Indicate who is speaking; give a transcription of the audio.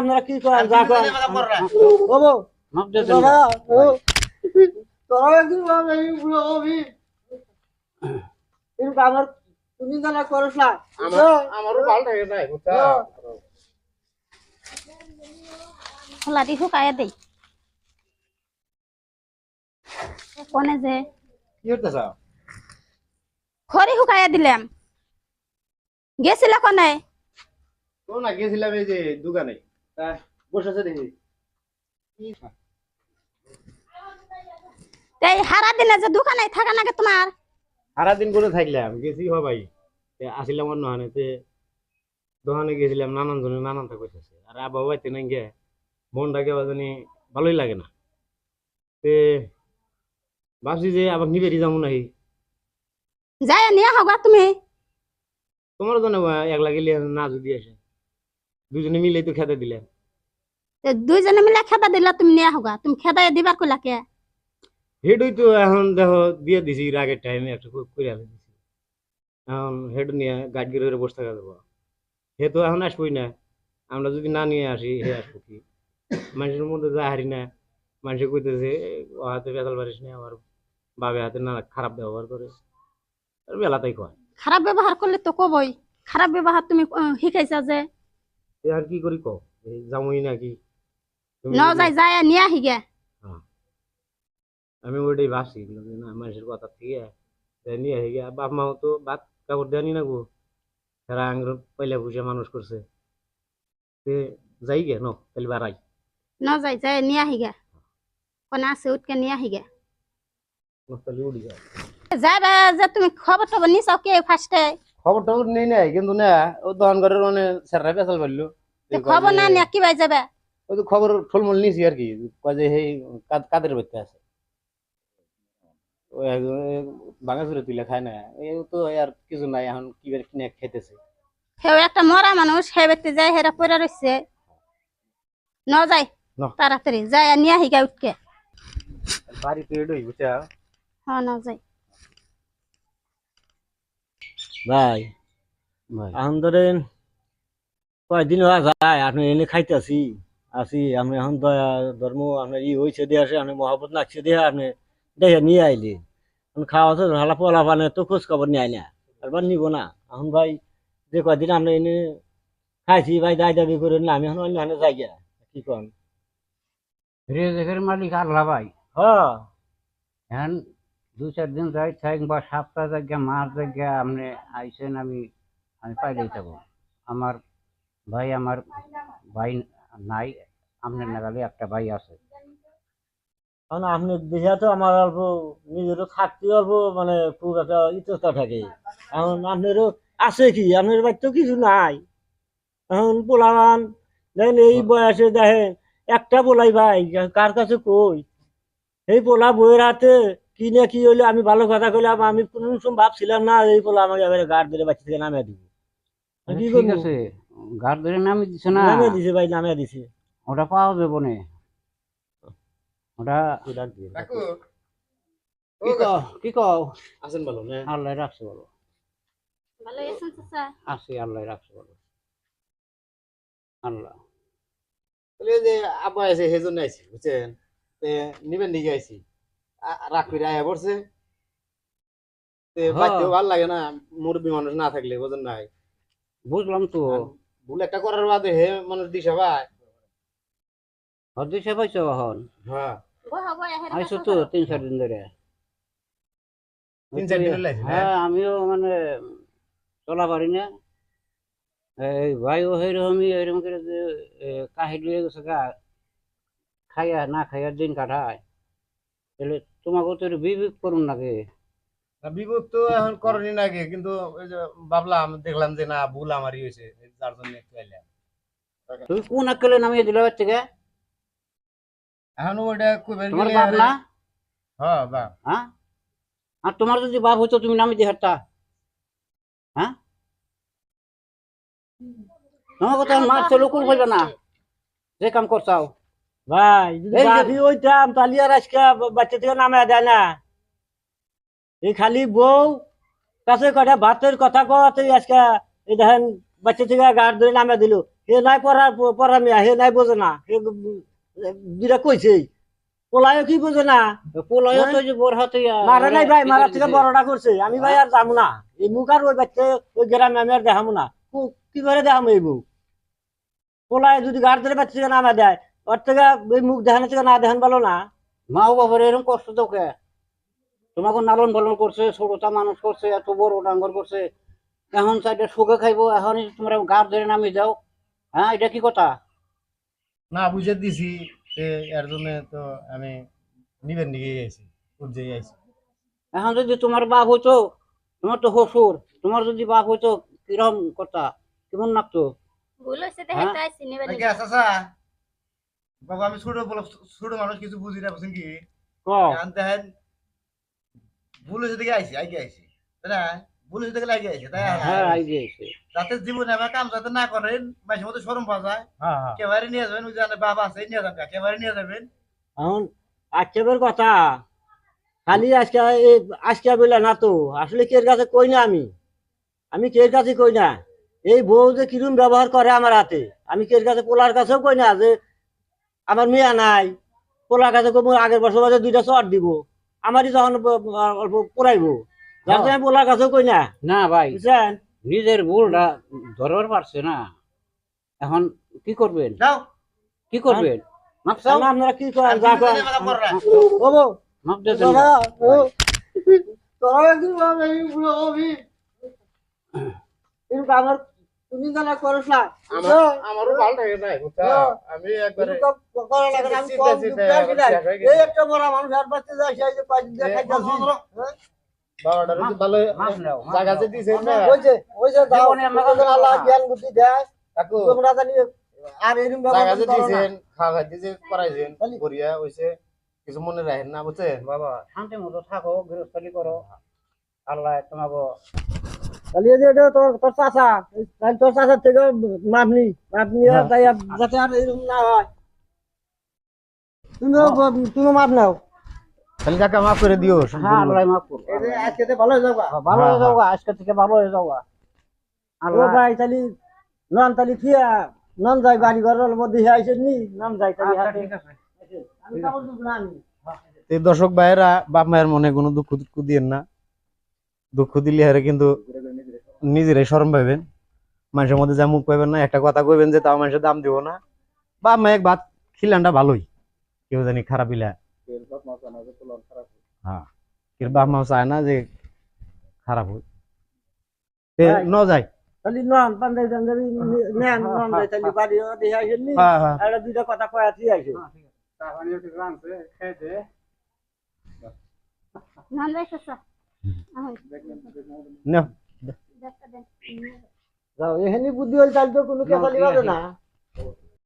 Speaker 1: আপনারা কি করেন? যা করেন। তোরা বাবা, এই বুড়ো হবি। কিন্তু আমার তুমি জানা করস না।
Speaker 2: আমারও ভালো থাকে নাই বুঝছা?
Speaker 3: খোলাটি শুকাই দেই। কোনে যে?
Speaker 2: কি হতেছ
Speaker 3: খড়ি শুকাই দিলাম। গেছিল কোনে?
Speaker 2: তো না গেছিলাম এই যে দোকানে? বসেছে দেখি।
Speaker 3: এই হারা দিনে যে দোকানে থাকা নাকি তোমার?
Speaker 2: সারাদিন করে থাকলাম গেছি হ আসিলাম অন্য হানে দোকানে গেছিলাম নানান জনে নানান তা কইতেছে। আর আব্বা বাইতে নাই গে মনটা জানি ভালোই লাগে না। তে ভাবছি যে আবার নিবেরি যাব নাকি
Speaker 3: যাই নিয়ে হবা তুমি।
Speaker 2: তোমার জন্য একলা গেলে না যদি আসে। দুজনে মিলে তো খেতে দিলাম
Speaker 3: দুইজনে মিলে খেদা দিলা তুমি নিয়ে হবা তুমি খেদাই দিবার কইলা কে?
Speaker 2: হেডই তো এখন দেখো দিয়ে দিছি আগের টাইমে একটা করে দিছি। এখন হেড নিয়ে গাড়ি গিয়ে বসে থাকা দেবো হে তো এখন আসবোই না। আমরা যদি না নিয়ে আসি হে আসব কি? মানুষের মধ্যে যা হারি না মানুষে কইতেছে ও হাতে বেতাল পারিস না আমার বাবে হাতে না খারাপ ব্যবহার করে। বেলাতেই কয়।
Speaker 3: খারাপ ব্যবহার করলে তো কবই। খারাপ ব্যবহার তুমি শিখাইছা যে
Speaker 2: আর কি করি কও? এই যামই নাকি তুমি
Speaker 3: ন
Speaker 2: যদি-
Speaker 3: যাই যাই নিয়ে আহি গে।
Speaker 2: আমি ওইটাই ভাবছি কিন্তু না মানুষের কথা থেকে। তাই নিয়ে হয়ে গিয়া বাপ মাও তো ভাত কাপড় দেয়নি না গো তারা আঙ্গুর পয়লা পুষে মানুষ করছে। তে যাই গে ন তাহলে বাড়াই।
Speaker 3: ন যাই যাই নিয়ে আহি গে। কোনে আছে উঠকে নিয়ে আহি গে।
Speaker 2: ন তাহলে উড়ি যায়
Speaker 3: যাইবা যে তুমি খবর টবর নিছাও কে ফার্স্টে?
Speaker 2: খবর টবর নেই নাই কিন্তু না ও দোকান ঘরের মানে স্যাররা পেশাল পারল
Speaker 3: খবর না নিয়ে কি বাই যাবে
Speaker 2: ওই তো খবর ফলমূল নিছি আর কি যে সেই কাদের বাচ্চা আছে। ওই বাঙা চুরে তুলে খায় না এই তো আর কিছু নাই এখন কি কিনে খেতেছে
Speaker 3: সেও একটা মরা মানুষ সে ব্যক্তি যায় হেরা পড়ে রয়েছে ন যাই
Speaker 2: ন।
Speaker 3: তাড়াতাড়ি আর নিয়ে আহি উঠকে।
Speaker 2: বাড়ি তো এটাই বুঝছা?
Speaker 3: হ্যাঁ ন যাই।
Speaker 1: ভাই
Speaker 2: ভাই।
Speaker 1: এখন ধরেন কয়দিন হওয়া যায় আপনি এনে খাইতেছি আছি আমি এখন দয়া ধর্ম আপনার ই হয়েছে দিয়ে আসে আপনি মহাবত নাকছে দিয়ে আপনি দেখে নিয়ে আইলি। এখন খাওয়া তো হালা পোলা পানে তো খোঁজ খবর নিয়ে আয় না একবার নিব না। এখন ভাই যে কয়দিন আপনি এনে খাইছি ভাই দায় দাবি করে না আমি এখন অন্য হানে যাই গিয়া কি কন?
Speaker 4: রেজেকের মালিক আল্লাহ ভাই।
Speaker 1: হ্যাঁ।
Speaker 4: দু চার দিন যাই থাক বা সাতটা জায়গা মাস জায়গা আপনি আইসেন, আমি আমি পাইলেই থাকব আমার ভাই আমার ভাই নাই, আপনার নাগালে একটা ভাই আছে।
Speaker 1: কারণ আপনি দেখে তো আমার অল্প নিজেরও থাকতে অল্প মানে খুব একটা ইতস্তা থাকে। এখন আপনারও আছে কি? আপনার বাড়িতে কিছু নাই। এখন পোলাবান, দেখেন এই বয়সে দেখেন, একটা পোলাই ভাই, কার কাছে কই? এই পোলা বইয়ের হাতে কি না কি হইল আমি ভালো কথা কইলাম আমি কোনো সময় ভাবছিলাম না এই পোলা আমাকে এবারে গাড় ধরে বাচ্চা থেকে নামিয়ে দিব। কি
Speaker 4: ঠিক
Speaker 1: করব?
Speaker 4: আছে গার ধরে নামে দিছে না?
Speaker 1: নামিয়ে দিছে ভাই নামিয়ে দিছে।
Speaker 4: ওটা পাওয়া যাব না। ওটা কি কও? কি কও?
Speaker 2: আছেন ভালো না?
Speaker 4: আল্লাহ রাখছে বলো
Speaker 3: ভালো আছেন চাচা?
Speaker 4: আছে আল্লাহ রাখছে বলো আল্লাহ।
Speaker 2: তাহলে যে আব্বা আছে আইছি বুঝছেন? নিবেন দিকে আইছি? আয়া পড়ছে।
Speaker 4: হ্যাঁ।
Speaker 2: ভালো লাগে না মুরব্বী মানুষ না থাকলে বোঝেন নাই?
Speaker 4: বুঝলাম তো।
Speaker 2: ভুল একটা করার বাদে হে মানুষ দিশা ভাই
Speaker 4: হদিসে পাইছো এখন
Speaker 2: হ্যাঁ।
Speaker 4: আইসো তো তিন চার দিন ধরে।
Speaker 2: তিন চার দিন হলো আইছি, না?
Speaker 4: হ্যাঁ আমিও মানে চলা পারি না। এই ভাইও সেইরকমই এরকম করে যে কাহি লুয়ে গেছে গা। খাইয়া না খাইয়া দিন কাটায়। তাহলে তোমাকে তো বিবেক করুন নাকি?
Speaker 2: না, বিপদ তো এখন করনি নাকি কিন্তু ওই যে ভাবলাম দেখলাম যে না ভুল আমারই হয়েছে যার জন্য একটু আইলাম
Speaker 4: তুমি কোন আকেলে নামিয়ে দিলে বাচ্চাকে?
Speaker 2: এখন ওটা কইবার
Speaker 4: তোমার বাপ না?
Speaker 2: হ্যাঁ বাপ।
Speaker 4: হ্যাঁ? আর তোমার যদি বাপ হতো তুমি নামিয়ে দিয়ে হারতা হ্যাঁ? তোমাকে তো মাছ তো লোকুল বলবে না। যে কাম করছাও।
Speaker 1: ভাই যদি
Speaker 4: এই যে-
Speaker 1: তাহলে আর আজকে বাচ্চা থেকে নামে দেয় না। এই খালি বউ কাছে কটা ভাতের কথা কতে আজকে এই দেখেন বাচ্চা থেকে গাড় ধরে নামে দিল। হে নাই পড়া পড়া মিয়া হে নাই বোঝে না। হে বিরা কইছে। পোলায়ও কি বোঝে না?
Speaker 4: পোলায়ও তো যে বোর হাতে
Speaker 1: মারা নাই ভাই মারা থেকে বড়টা করছে। আমি ভাই আর যাব না। এই মুখ আর ওই বাচ্চা ওই গ্রামে আমি আর দেখাবো না। কি করে দেখাবো এই মুখ পোলায় যদি গাড় ধরে বাচ্চা থেকে নামা দেয় ওর থেকে ওই মুখ দেখানো থেকে না দেখান ভালো না।
Speaker 4: মা ও বাবার এরকম কষ্ট তো কে? তোমাকে লালন পালন করছে ছোটটা মানুষ করছে এত বড় ডাঙ্গর করছে। এখন সাইডে সুখে খাইবো এখন তোমরা গার ধরে নামি যাও হ্যাঁ এটা কি কথা?
Speaker 2: না বুঝে দিছি এর জন্য তো আমি নিবেন দিকে আইছি উজ্জে আইছি।
Speaker 4: এখন যদি তোমার বাপ হইতো তোমার তো শ্বশুর তোমার যদি বাপ হইতো কিরম কথা? কেমন লাগতো?
Speaker 3: ভুল হয়েছে
Speaker 4: হ্যাঁ?
Speaker 3: দেখে
Speaker 2: আচ্ছা। বাবা আমি ছোট বলো ছোট মানুষ কিছু বুঝি না বুঝছেন কি?
Speaker 1: ক?
Speaker 2: ভুল হয়েছে আগে তাই না? ভুল হয়েছে দেখে আগে আইছি তাই
Speaker 4: হ্যাঁ
Speaker 2: যাতে জীবনে আমার কাম যাতে না করেন মাঝে মধ্যে সরম পাওয়া যায়। কেবারে নিয়ে যাবেন ওই জানে বাবা আছে নিয়ে যাবেন কেবারে নিয়ে যাবেন।
Speaker 1: এখন আক্ষেপের কথা। খালি আজকে এই আজকে বলে না তো আসলে কের কাছে কই না আমি? আমি কের কাছে কই না? এই বউ যে কিরম ব্যবহার করে আমার হাতে আমি কের কাছে পোলার কাছেও কই না যে আমার মেয়া নাই। পোলার কাছে আগের বছর বাজে দুইটা চট দিব। আমারই যখন অল্প পোড়াইবো। যার জন্য পোলার কাছেও কই না।
Speaker 4: না ভাই
Speaker 1: বুঝছেন?
Speaker 4: নিজের ভুলটা ধরবার পারছে না। এখন কি করবেন?
Speaker 2: যাও।
Speaker 4: কি করবেন? মাপ চাও?
Speaker 1: আপনারা কি করেন? আমার তুমি জানা করছ না
Speaker 2: আমারও ভালো লাগে নাই
Speaker 1: হ্যাঁ।
Speaker 2: আমি একবারে
Speaker 1: করা লাগে না, আমি কম
Speaker 2: হয়ে।
Speaker 1: এই একটা বড় মানুষ আর বাচ্চা যায় সেই যে কয়দিন দিয়ে খাইতাছি। হ্যাঁ?
Speaker 2: বাবাটার ভালো জায়গা। যে দিছেন না।
Speaker 1: ওই যে ওই যে দাও আল্লাহ জ্ঞান বুদ্ধি দেয়।
Speaker 2: কাকু।
Speaker 1: তোমরা জানি আর এরকম
Speaker 2: জায়গা যে দিছেন খাওয়া খাইতে যে করাইছেন
Speaker 1: খালি-
Speaker 2: করিয়া হইছে কিছু মনে রাখেন না বুঝছেন?
Speaker 4: বাবা শান্তি মতো থাকো গৃহস্থলী করো। আল্লাহ তোমাকে
Speaker 1: তাহলে এই যে এটা তোর তোর চাচা তাহলে তোর চাচার থেকে মাপ নি মাপ নিয়ে
Speaker 2: হ্যাঁ।
Speaker 1: তাই আর- যাতে আর এরকম না হয়। তুমিও তুমি মাপ নাও।
Speaker 2: তাহলে কাকা মাফ করে দিও
Speaker 4: হ্যাঁ আল্লাহ মাফ করো
Speaker 1: আজকে তো ভালো হয়ে যাবা
Speaker 4: ভালো হয়ে
Speaker 2: হ্যাঁ,
Speaker 4: আজকে থেকে ভালো হয়ে যাও আল্লাহ।
Speaker 1: ভাই তাহলে নন তাহলে থিয়া নন যাই বাড়ি ঘরের মধ্যে আইসে নি নন যাই তাহলে
Speaker 4: আচ্ছা, ঠিক আছে।
Speaker 1: আমি কাপড় দুটো না আনি।
Speaker 2: এই দর্শক ভাইয়েরা বাপ মায়ের মনে কোনো দুঃখ দুঃখ দিয়েন না। দুঃখ দিলে হারে কিন্তু নিজেরাই শরম পাইবেন। মানুষের মধ্যে যা মুখ পাইবেন না একটা কথা কইবেন যে তাও মানুষের দাম দিব না। বা মায়ে এক ভাত খিলানটা ভালোই। কেউ জানি খারাপ ইলা হ্যাঁ। কেউ বাপ মাও চায় না যে খারাপ হোক তে ন যায়
Speaker 1: তাহলে নন পান্ডাই পাঞ্জাবি নেন নন যাই তাহলে বাড়ি ঘরে আইসে নি।
Speaker 2: হ্যাঁ হ্যাঁ।
Speaker 1: আর দুইটা কথা কয়া যাও এখানে বুদ্ধি হল তাহলে তো কোনো কেসালি পাবে না।